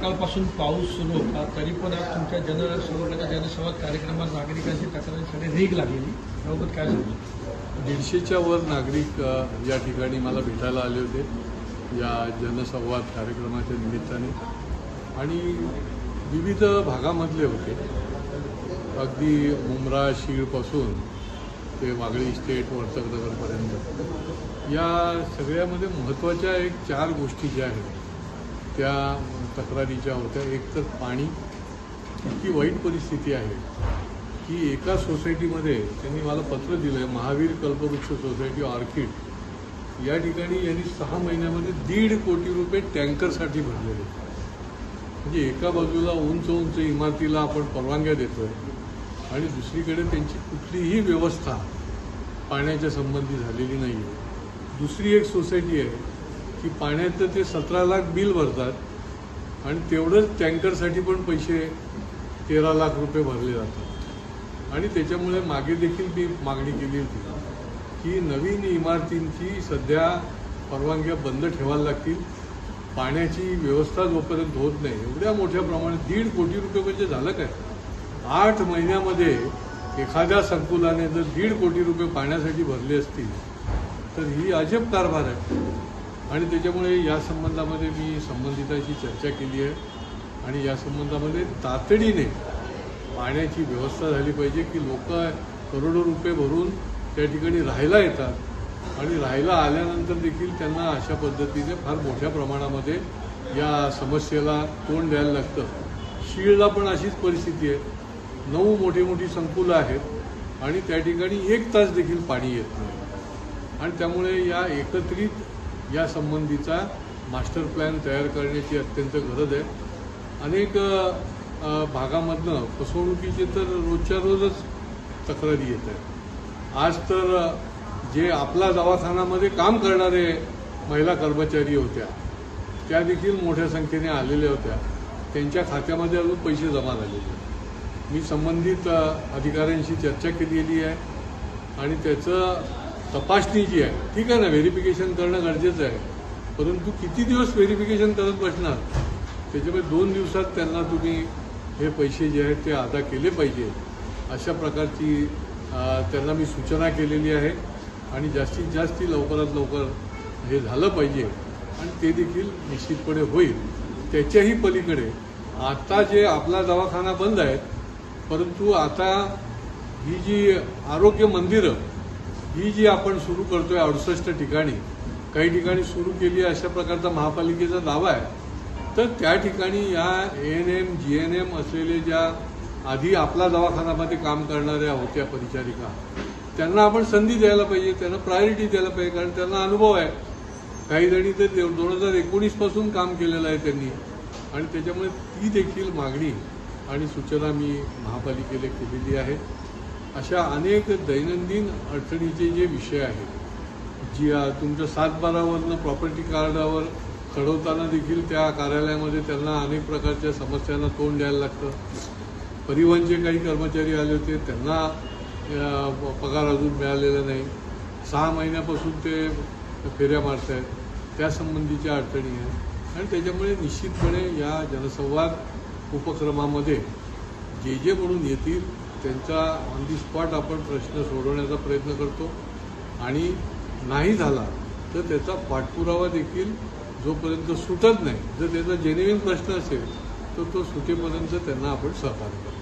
सकाळपासून पाऊस सुरू होता तरी पण आज तुमच्या जनसंवर्गाच्या जनसंवाद कार्यक्रमात नागरिकांची तक्रारीसाठी रेग लागलेली. त्याबाबत काय सांगू? दीडशेच्या वर नागरिक या ठिकाणी मला भेटायला आले होते या जनसंवाद कार्यक्रमाच्या निमित्ताने. आणि विविध भागामधले होते. अगदी मुंब्रा शीळपासून ते वागळी इस्टेट वर्तकनगरपर्यंत या सगळ्यामध्ये महत्त्वाच्या एक चार गोष्टी ज्या आहेत त्या तक्रारीच्या होत्या. एक तर पाणी इतकी वाईट परिस्थिती आहे की एका सोसायटीमध्ये त्यांनी मला पत्र दिलं आहे महावीर कल्पवृक्ष सोसायटी ऑर्किड. या ठिकाणी यांनी सहा महिन्यामध्ये दीड कोटी रुपये टँकरसाठी भरलेले. म्हणजे एका बाजूला उंच उंच इमारतीला आपण परवानग्या देतो आहे आणि दुसरीकडे त्यांची कुठलीही व्यवस्था पाण्याच्या संबंधी झालेली नाही आहे दुसरी एक सोसायटी आहे की पाण्याचं ते सतरा लाख बिल भरतात. आणि तेवढंच टँकरसाठी पण पैसे तेरा लाख रुपये भरले जातात. आणि त्याच्यामुळे मागे देखील मी मागणी केली होती की नवीन इमारतींची सध्या परवानग्या बंद ठेवायला लागतील. पाण्याची व्यवस्था जोपर्यंत होत नाही एवढ्या मोठ्या प्रमाणात दीड कोटी रुपये म्हणजे झालं काय? आठ महिन्यामध्ये एखाद्या संकुलाने जर दीड कोटी रुपये पाण्यासाठी भरले असतील तर ही अजब कारभार आहे. आणि त्याच्यामुळे या संबंधामध्ये मी संबंधिताशी चर्चा केली आहे. आणि या संबंधामध्ये तातडीने पाण्याची व्यवस्था झाली पाहिजे की लोक करोडो रुपये भरून त्या ठिकाणी राहायला येतात. आणि राहायला आल्यानंतर देखील त्यांना अशा पद्धतीने फार मोठ्या प्रमाणामध्ये या समस्येला तोंड द्यायला लागतं. शीळला पण अशीच परिस्थिती आहे. नऊ मोठी मोठी संकुलं आहेत आणि त्या ठिकाणी एक तास देखील पाणी येत नाही. आणि त्यामुळे या एकत्रित या संबंधीचा मास्टर प्लॅन तयार करण्याची अत्यंत गरज आहे. अनेक भागामधनं फसवणुकीचे तर रोजच्या रोजच तक्रारी येत आहे आज तर जे आपला दवाखानामध्ये काम करणारे महिला कर्मचारी होत्या त्या देखील मोठ्या संख्येने आलेल्या होत्या. त्यांच्या खात्यामध्ये अजून पैसे जमा झालेले मी संबंधित अधिकाऱ्यांशी चर्चा केलेली आहे आणि त्याचं तपासणी जी आहे ठीक आहे ना? व्हेरिफिकेशन करणं गरजेचं आहे. परंतु किती दिवस व्हेरिफिकेशन करत बसणार? त्याच्यामुळे दोन दिवसात त्यांना तुम्ही हे पैसे जे आहेत ते अदा केले पाहिजे. अशा प्रकारची त्यांना मी सूचना केलेली आहे. आणि जास्तीत जास्त लवकरात लवकर हे झालं पाहिजे. आणि ते देखील निश्चितपणे होईल. त्याच्याही पलीकडे आता जे आपला दवाखाना बंद आहेत परंतु आता ही जी आरोग्य मंदिरं ही जी आपण सुरू करतोय अडुसष्ट ठिकाणी काही ठिकाणी सुरू केली अशा प्रकारचा महापालिकेचा दावा आहे. तर त्या ठिकाणी या N M G N M असलेले ज्या आधी आपला दवाखान्यामध्ये काम करणाऱ्या होत्या परिचारिका त्यांना आपण संधी द्यायला पाहिजे त्यांना प्रायोरिटी द्यायला पाहिजे कारण त्यांना अनुभव आहे. काही जणी तर दोन हजार एकोणीसपासून काम केलेलं आहे त्यांनी. आणि त्याच्यामुळे ती देखील मागणी आणि सूचना मी महापालिकेला केलेली आहे. अशा अनेक दैनंदिन अडचणीचे जे विषय आहेत जी तुमच्या सातबारावरनं प्रॉपर्टी कार्डावर चढवताना देखील त्या कार्यालयामध्ये त्यांना अनेक प्रकारच्या समस्यांना तोंड द्यायला लागतं. परिवहनचे काही कर्मचारी आले होते त्यांना पगार अजून मिळालेला नाही. सहा महिन्यापासून ते फेऱ्या मारत आहेत त्यासंबंधीच्या अडचणी आहेत. आणि त्याच्यामुळे निश्चितपणे या जनसंवाद उपक्रमामध्ये जे जे म्हणून येतील त्यांचा ऑन दी स्पॉट आपण प्रश्न सोडवण्याचा प्रयत्न करतो. आणि नाही झाला तर त्याचा पाठपुरावा देखील जोपर्यंत सुटत नाही जर त्याचा जेन्युइन प्रश्न असेल तर तो सुटेपर्यंत त्यांना आपण सहकार्य करतो.